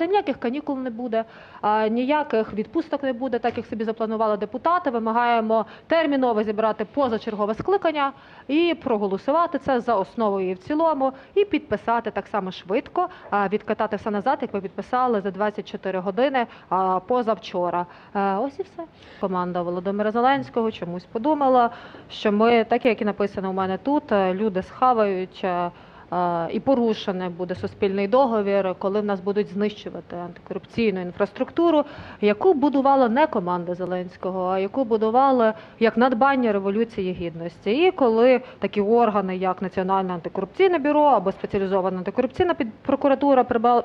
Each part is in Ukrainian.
Ніяких канікул не буде, ніяких відпусток не буде, так як собі запланували депутати. Вимагаємо терміново зібрати позачергове скликання і проголосувати це за основу і в цілому, і підписати так само швидко, відкатати все назад, як ви підписали за 24 години позавчора. Е, Ось і все. Команда Володимира Зеленського чомусь подумала, що ми, так як і написано у мене тут, е, люди схавають. І порушений буде суспільний договір, коли в нас будуть знищувати антикорупційну інфраструктуру, яку будувала не команда Зеленського, а яку будували як надбання революції гідності. І коли такі органи, як Національне антикорупційне бюро або спеціалізована антикорупційна прокуратура,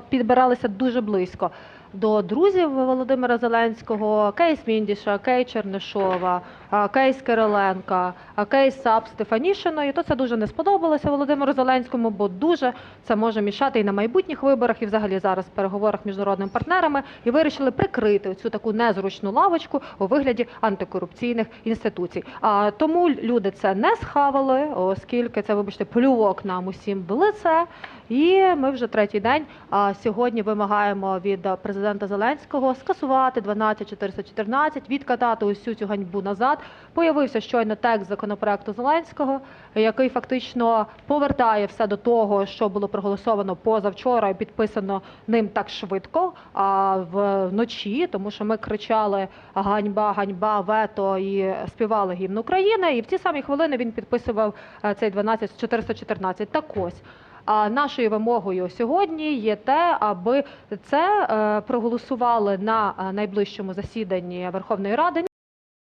підбиралися дуже близько до друзів Володимира Зеленського, кейс Міндіша, кейс Чернишова, кейс Кириленка, кейс САП Стефанішиної, то це дуже не сподобалося Володимиру Зеленському, бо дуже це може мішати і на майбутніх виборах, і взагалі зараз в переговорах між міжнародними партнерами, і вирішили прикрити цю таку незручну лавочку у вигляді антикорупційних інституцій. А тому люди це не схавали, оскільки це, вибачте, плювок нам усім в лице. І ми вже третій день а, сьогодні вимагаємо від а, президента Зеленського скасувати 12414, відкатати усю цю ганьбу назад. Появився щойно текст законопроекту Зеленського, який фактично повертає все до того, що було проголосовано позавчора і підписано ним так швидко, а вночі, тому що ми кричали ганьба, ганьба, вето і співали гімн України. І в ті самі хвилини він підписував е, цей 12414. Так ось. А нашою вимогою сьогодні є те, аби це е, проголосували на е, найближчому засіданні Верховної Ради.